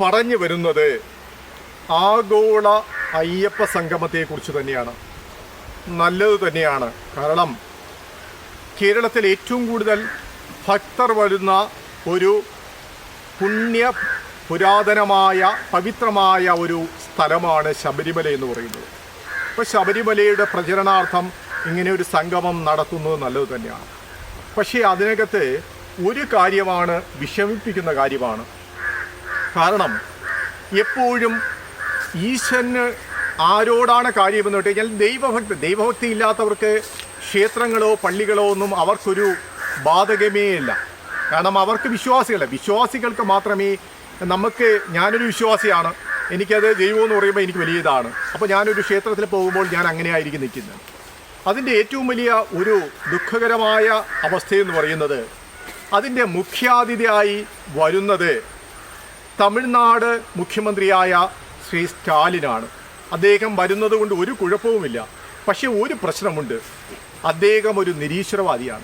പറഞ്ഞു വരുന്നത് ആഗോള അയ്യപ്പ സംഗമത്തെക്കുറിച്ച് തന്നെയാണ്. നല്ലത് തന്നെയാണ്. കാരണം കേരളത്തിൽ ഏറ്റവും കൂടുതൽ ഭക്തർ വരുന്ന ഒരു പുണ്യ പുരാതനമായ പവിത്രമായ ഒരു സ്ഥലമാണ് ശബരിമല എന്ന് പറയുന്നത്. അപ്പോൾ ശബരിമലയുടെ പ്രചരണാർത്ഥം ഇങ്ങനെ ഒരു സംഗമം നടത്തുന്നത് നല്ലത് തന്നെയാണ്. പക്ഷേ അതിനകത്ത് ഒരു കാര്യമാണ് വിഷമിപ്പിക്കുന്ന കാര്യമാണ്. കാരണം എപ്പോഴും ഈശ്വരന് ആരോടാണ് കാര്യമെന്ന് പറഞ്ഞു കഴിഞ്ഞാൽ ദൈവഭക്തി ദൈവഭക്തി ഇല്ലാത്തവർക്ക് ക്ഷേത്രങ്ങളോ പള്ളികളോ ഒന്നും അവർക്കൊരു ബാധകമേ ഇല്ല. കാരണം അവർക്ക് വിശ്വാസികളെ വിശ്വാസികൾക്ക് മാത്രമേ നമുക്ക് ഞാനൊരു വിശ്വാസിയാണ്. എനിക്കത് ദൈവം എന്ന് പറയുമ്പോൾ എനിക്ക് വലിയ ഇതാണ് അപ്പോൾ ഞാനൊരു ക്ഷേത്രത്തിൽ പോകുമ്പോൾ ഞാൻ അങ്ങനെയായിരിക്കും നിൽക്കുന്നത്. അതിന്റെ ഏറ്റവും വലിയ ഒരു ദുഃഖകരമായ അവസ്ഥയെന്ന് പറയുന്നത് അതിന്റെ മുഖ്യാതിഥിയായി വരുന്നത് തമിഴ്നാട് മുഖ്യമന്ത്രിയായ ശ്രീ സ്റ്റാലിനാണ്. അദ്ദേഹം വരുന്നത് കൊണ്ട് ഒരു കുഴപ്പവുമില്ല. പക്ഷേ ഒരു പ്രശ്നമുണ്ട്. അദ്ദേഹം ഒരു നിരീശ്വരവാദിയാണ്.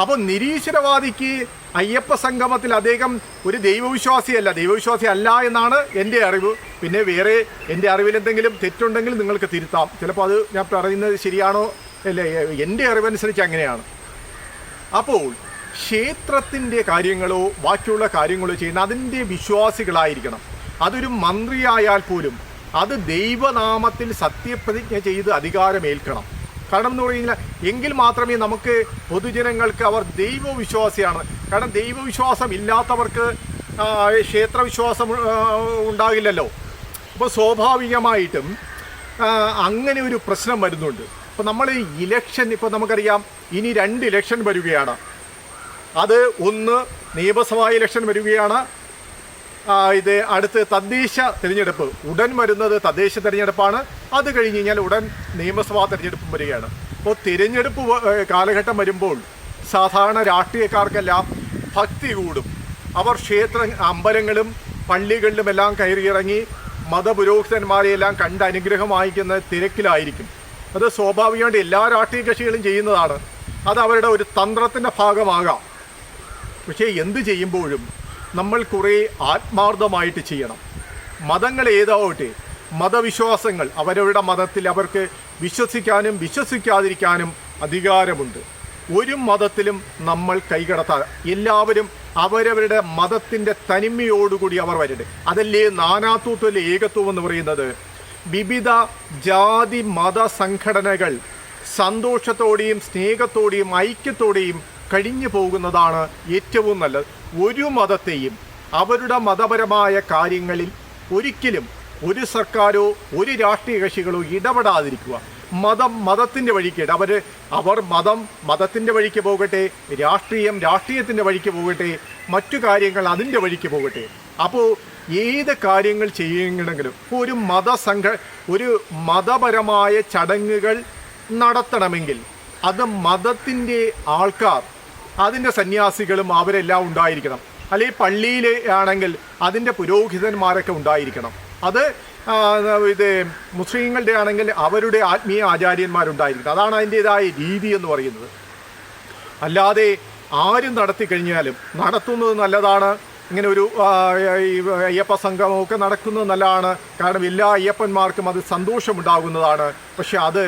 അപ്പോൾ നിരീശ്വരവാദിക്ക് അയ്യപ്പ സംഗമത്തിൽ അദ്ദേഹം ഒരു ദൈവവിശ്വാസിയല്ല. ദൈവവിശ്വാസി അല്ല എന്നാണ് എന്റെ അറിവ്. പിന്നെ വേറെ എന്റെ അറിവിൽ എന്തെങ്കിലും തെറ്റുണ്ടെങ്കിൽ നിങ്ങൾക്ക് തിരുത്താം. ചിലപ്പോൾ അത് ഞാൻ പറയുന്നത് ശരിയാണോ? അല്ലേ? എന്റെ അറിവനുസരിച്ച് അങ്ങനെയാണ്. അപ്പോൾ ക്ഷേത്രത്തിന്റെ കാര്യങ്ങളോ ബാക്കിയുള്ള കാര്യങ്ങളോ ചെയ്യുന്ന അതിന്റെ വിശ്വാസികളായിരിക്കണം. അതൊരു മന്ത്രിയായാൽ പോലും അത് ദൈവനാമത്തിൽ സത്യപ്രതിജ്ഞ ചെയ്ത് അധികാരമേൽക്കണം. കാരണം എന്ന് പറഞ്ഞു കഴിഞ്ഞാൽ എങ്കിൽ മാത്രമേ നമുക്ക് പൊതുജനങ്ങൾക്ക് അവർ ദൈവവിശ്വാസിയാണ്. കാരണം ദൈവവിശ്വാസം ഇല്ലാത്തവർക്ക് ക്ഷേത്രവിശ്വാസം ഉണ്ടാകില്ലല്ലോ. അപ്പോൾ സ്വാഭാവികമായിട്ടും അങ്ങനെ ഒരു പ്രശ്നം വരുന്നുണ്ട്. അപ്പോൾ നമ്മൾ ഇലക്ഷൻ ഇപ്പോൾ നമുക്കറിയാം ഇനി രണ്ട് ഇലക്ഷൻ വരികയാണ്. അത് ഒന്ന് നിയമസഭാ ഇലക്ഷൻ വരികയാണ്. ഇത് അടുത്ത് തദ്ദേശ തിരഞ്ഞെടുപ്പ്. ഉടൻ വരുന്നത് തദ്ദേശ തിരഞ്ഞെടുപ്പാണ്. അത് കഴിഞ്ഞ് കഴിഞ്ഞാൽ ഉടൻ നിയമസഭാ തിരഞ്ഞെടുപ്പും വരികയാണ്. അപ്പോൾ തിരഞ്ഞെടുപ്പ് കാലഘട്ടം വരുമ്പോൾ സാധാരണ രാഷ്ട്രീയക്കാർക്കെല്ലാം ഭക്തി കൂടും. അവർ ക്ഷേത്ര അമ്പലങ്ങളും പള്ളികളിലുമെല്ലാം കയറിയിറങ്ങി മതപുരോഹിതന്മാരെയെല്ലാം കണ്ട് അനുഗ്രഹം വാങ്ങിക്കുന്ന തിരക്കിലായിരിക്കും. അത് സ്വാഭാവികമായിട്ട് എല്ലാ രാഷ്ട്രീയ കക്ഷികളും ചെയ്യുന്നതാണ്. അത് അവരുടെ ഒരു തന്ത്രത്തിന്റെ ഭാഗമാകാം. പക്ഷേ എന്ത് ചെയ്യുമ്പോഴും നമ്മൾ കുറേ ആത്മാർത്ഥമായിട്ട് ചെയ്യണം. മതങ്ങൾ ഏതാവട്ടെ മതവിശ്വാസങ്ങൾ അവരവരുടെ മതത്തിൽ അവർക്ക് വിശ്വസിക്കാനും വിശ്വസിക്കാതിരിക്കാനും അധികാരമുണ്ട്. ഒരു മതത്തിലും നമ്മൾ കൈകടത്താ എല്ലാവരും അവരവരുടെ മതത്തിന്റെ തനിമയോടുകൂടി അവർ വരട്ടെ. അതല്ലേ നാനാത്വത്തിലെ ഏകത്വം എന്ന് പറയുന്നത്? വിവിധ ജാതി മത സംഘടനകൾ സന്തോഷത്തോടെയും സ്നേഹത്തോടെയും ഐക്യത്തോടെയും കഴിഞ്ഞു പോകുന്നതാണ് ഏറ്റവും നല്ലത്. ഒരു മതത്തെയും അവരുടെ മതപരമായ കാര്യങ്ങളിൽ ഒരിക്കലും ഒരു സർക്കാരോ ഒരു രാഷ്ട്രീയ കക്ഷികളോ ഇടപെടാതിരിക്കുക. മതം മതത്തിന്റെ വഴിക്ക് അവർ അവർ മതം മതത്തിന്റെ വഴിക്ക് പോകട്ടെ രാഷ്ട്രീയം രാഷ്ട്രീയത്തിന്റെ വഴിക്ക് പോകട്ടെ മറ്റു കാര്യങ്ങൾ അതിന്റെ വഴിക്ക് പോകട്ടെ. അപ്പോൾ ഏത് കാര്യങ്ങൾ ചെയ്യണമെങ്കിലും ഒരു മതസംഘ ഒരു മതപരമായ ചടങ്ങുകൾ നടത്തണമെങ്കിൽ അത് മതത്തിന്റെ ആൾക്കാർ അതിന്റെ സന്യാസികളും അവരെല്ലാം ഉണ്ടായിരിക്കണം. അല്ലെങ്കിൽ പള്ളിയിൽ ആണെങ്കിൽ അതിന്റെ പുരോഹിതന്മാരൊക്കെ ഉണ്ടായിരിക്കണം. അത് ഇത് മുസ്ലിങ്ങളുടെ ആണെങ്കിൽ അവരുടെ ആത്മീയ ആചാര്യന്മാരുണ്ടായിരിക്കണം. അതാണ് അതിന്റെതായ രീതി എന്ന് പറയുന്നത്. അല്ലാതെ ആരും നടത്തി കഴിഞ്ഞാലും നടത്തുന്നത് നല്ലതാണ്. ഇങ്ങനെ ഒരു അയ്യപ്പ സംഗമമൊക്കെ നടക്കുന്നത് നല്ലതാണ്. കാരണം എല്ലാ അയ്യപ്പന്മാർക്കും അത് സന്തോഷമുണ്ടാകുന്നതാണ്. പക്ഷെ അത്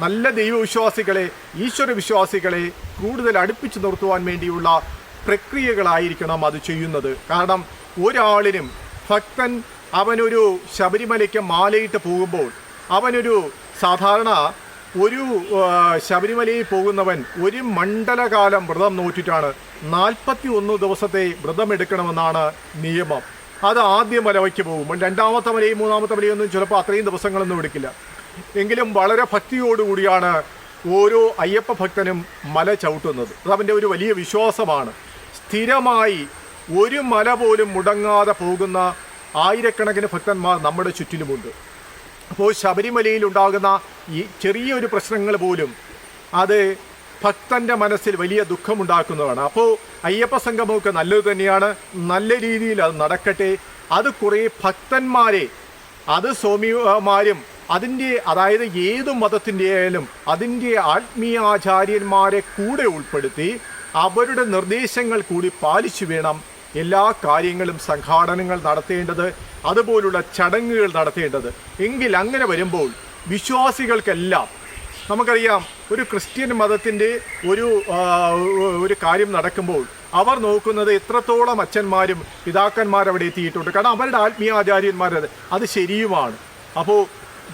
നല്ല ദൈവവിശ്വാസികളെ ഈശ്വര വിശ്വാസികളെ കൂടുതൽ അടുപ്പിച്ചു നിർത്തുവാൻ വേണ്ടിയുള്ള പ്രക്രിയകളായിരിക്കണം അത് ചെയ്യുന്നത്. കാരണം ഒരാളിനും ഭക്തൻ അവനൊരു ശബരിമലയ്ക്ക് മാലയിട്ട് പോകുമ്പോൾ അവനൊരു സാധാരണ ഒരു ശബരിമലയിൽ പോകുന്നവൻ ഒരു മണ്ഡലകാലം വ്രതം നോറ്റിട്ടാണ് നാൽപ്പത്തി ഒന്ന് ദിവസത്തെ വ്രതമെടുക്കണമെന്നാണ് നിയമം. അത് ആദ്യം മലവയ്ക്ക് പോകുമ്പോൾ രണ്ടാമത്തെ മലയും മൂന്നാമത്തെ മലയൊന്നും ചിലപ്പോൾ അത്രയും ദിവസങ്ങളൊന്നും എടുക്കില്ല. എങ്കിലും വളരെ ഭക്തിയോടുകൂടിയാണ് ഓരോ അയ്യപ്പ ഭക്തനും മല ചവിട്ടുന്നത്. അത് ഒരു വലിയ വിശ്വാസമാണ്. സ്ഥിരമായി ഒരു മല പോലും മുടങ്ങാതെ പോകുന്ന ആയിരക്കണക്കിന് ഭക്തന്മാർ നമ്മുടെ ചുറ്റിലുമുണ്ട്. അപ്പോൾ ശബരിമലയിൽ ഉണ്ടാകുന്ന ഈ ചെറിയൊരു പ്രശ്നങ്ങൾ പോലും അത് ഭക്തന്റെ മനസ്സിൽ വലിയ ദുഃഖമുണ്ടാക്കുന്നതാണ്. അപ്പോൾ അയ്യപ്പ സംഗമമൊക്കെ നല്ലത് തന്നെയാണ്. നല്ല രീതിയിൽ അത് നടക്കട്ടെ. അത് കുറേ ഭക്തന്മാരെ അത് സ്വാമിമാരും അതിന്റെ അതായത് ഏത് മതത്തിന്റെ ആയാലും അതിന്റെ ആത്മീയാചാര്യന്മാരെ കൂടെ ഉൾപ്പെടുത്തി അവരുടെ നിർദ്ദേശങ്ങൾ കൂടി പാലിച്ചു വേണം എല്ലാ കാര്യങ്ങളും സംഘാടനങ്ങൾ നടത്തേണ്ടത് അതുപോലുള്ള ചടങ്ങുകൾ നടത്തേണ്ടത്. എങ്കിൽ അങ്ങനെ വരുമ്പോൾ വിശ്വാസികൾക്കെല്ലാം നമുക്കറിയാം ഒരു ക്രിസ്ത്യൻ മതത്തിന്റെ ഒരു ഒരു കാര്യം നടക്കുമ്പോൾ അവർ നോക്കുന്നത് എത്രത്തോളം അച്ഛന്മാരും പിതാക്കന്മാരവിടെ എത്തിയിട്ടുണ്ട്. കാരണം അവരുടെ ആത്മീയ ആചാര്യന്മാരത് അത് ശരിയുമാണ്. അപ്പോൾ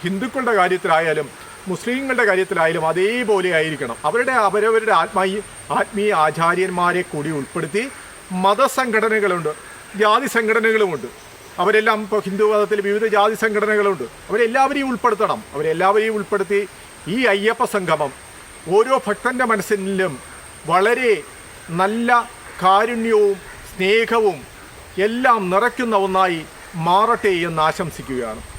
ഹിന്ദുക്കളുടെ കാര്യത്തിലായാലും മുസ്ലിങ്ങളുടെ കാര്യത്തിലായാലും അതേപോലെ ആയിരിക്കണം. അവരുടെ അവരവരുടെ ആത്മീയ ആത്മീയ ആചാര്യന്മാരെ കൂടി ഉൾപ്പെടുത്തി മതസംഘടനകളുണ്ട് ജാതി സംഘടനകളുമുണ്ട്. അവരെല്ലാം ഇപ്പോൾ ഹിന്ദു മതത്തിൽ വിവിധ ജാതി സംഘടനകളുണ്ട്. അവരെല്ലാവരെയും ഉൾപ്പെടുത്തണം. അവരെല്ലാവരെയും ഉൾപ്പെടുത്തി ഈ അയ്യപ്പ സംഗമം ഓരോ ഭക്തന്റെ മനസ്സിലും വളരെ നല്ല കാരുണ്യവും സ്നേഹവും എല്ലാം നിറയ്ക്കുന്ന ഒന്നായി മാറട്ടെ എന്ന് ആശംസിക്കുകയാണ്.